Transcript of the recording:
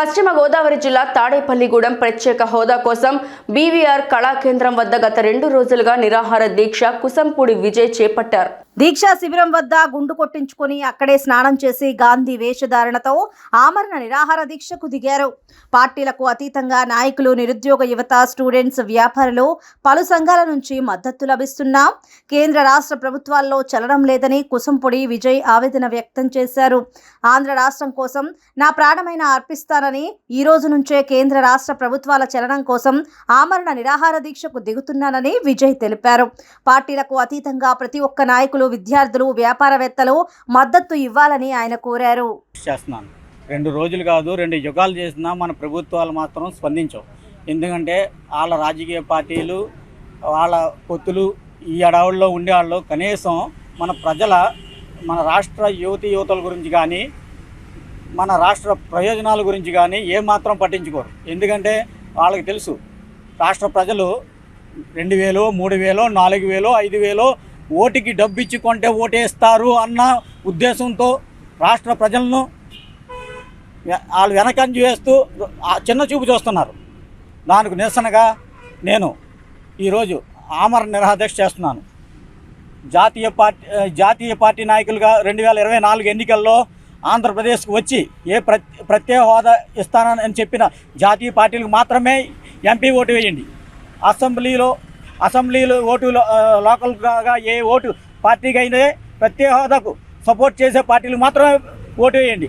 పశ్చిమ గోదావరి జిల్లా తాడేపల్లిగూడెం ప్రత్యేక హోదా కోసం బీవీఆర్ కళాకేంద్రం వద్ద గత రెండు రోజులుగా నిరాహార దీక్ష కుసంపూడి విజయ్ చేపట్టారు. దీక్షా శిబిరం వద్ద గుండు కొట్టించుకుని అక్కడే స్నానం చేసి గాంధీ వేషధారణతో ఆమరణ నిరాహార దీక్షకు దిగారు. పార్టీలకు అతీతంగా నాయకులు నిరుద్యోగ యువత స్టూడెంట్స్ వ్యాపారులు పలు సంఘాల నుంచి మద్దతు లభిస్తున్నా కేంద్ర రాష్ట్ర ప్రభుత్వాల్లో చలనం లేదని కుసంపొడి విజయ్ ఆవేదన వ్యక్తం చేశారు. ఆంధ్ర రాష్ట్రం కోసం నా ప్రాణమైన అర్పిస్తానని ఈ రోజు నుంచే కేంద్ర రాష్ట్ర ప్రభుత్వాల చలనం కోసం ఆమరణ నిరాహార దీక్షకు దిగుతున్నానని విజయ్ తెలిపారు. పార్టీలకు అతీతంగా ప్రతి ఒక్క నాయకులు విద్యార్థులు వ్యాపారవేత్తలు మద్దతు ఇవ్వాలని ఆయన కోరారు. చేస్తున్నాను. రెండు రోజులు కాదు రెండు యుగాలు చేసినా మన ప్రభుత్వాలు మాత్రం స్పందించవు. ఎందుకంటే వాళ్ళ రాజకీయ పార్టీలు వాళ్ళ పొత్తులు ఈ అడవుల్లో ఉండేవాళ్ళు. కనీసం మన ప్రజల మన రాష్ట్ర యువతి యువతల గురించి కానీ మన రాష్ట్ర ప్రయోజనాల గురించి కానీ ఏమాత్రం పట్టించుకోరు. ఎందుకంటే వాళ్ళకి తెలుసు రాష్ట్ర ప్రజలు రెండు వేలు మూడు వేలు నాలుగు వేలు ఐదు వేలు ఓటుకి డబ్బు ఇచ్చి కొంటే ఓటేస్తారు అన్న ఉద్దేశంతో రాష్ట్ర ప్రజలను వాళ్ళు వెనకంజు వేస్తూ చిన్న చూపు చూస్తున్నారు. దానికి నిరసనగా నేను ఈరోజు ఆమర నిరాదీక్ష చేస్తున్నాను. జాతీయ పార్టీ జాతీయ పార్టీ నాయకులుగా రెండు వేల ఇరవై నాలుగు ఎన్నికల్లో ఆంధ్రప్రదేశ్కు వచ్చి ఏ ప్రత్యేక హోదా ఇస్తానని చెప్పిన జాతీయ పార్టీలకు మాత్రమే ఎంపీ ఓటు వేయండి. అసెంబ్లీలో అసెంబ్లీలో ఓటు లో- ఆ, లోకల్గా ఏ ఓటు పార్టీకి అయినా ప్రత్యేక హోదాకు సపోర్ట్ చేసే పార్టీలు మాత్రమే ఓటు వేయండి.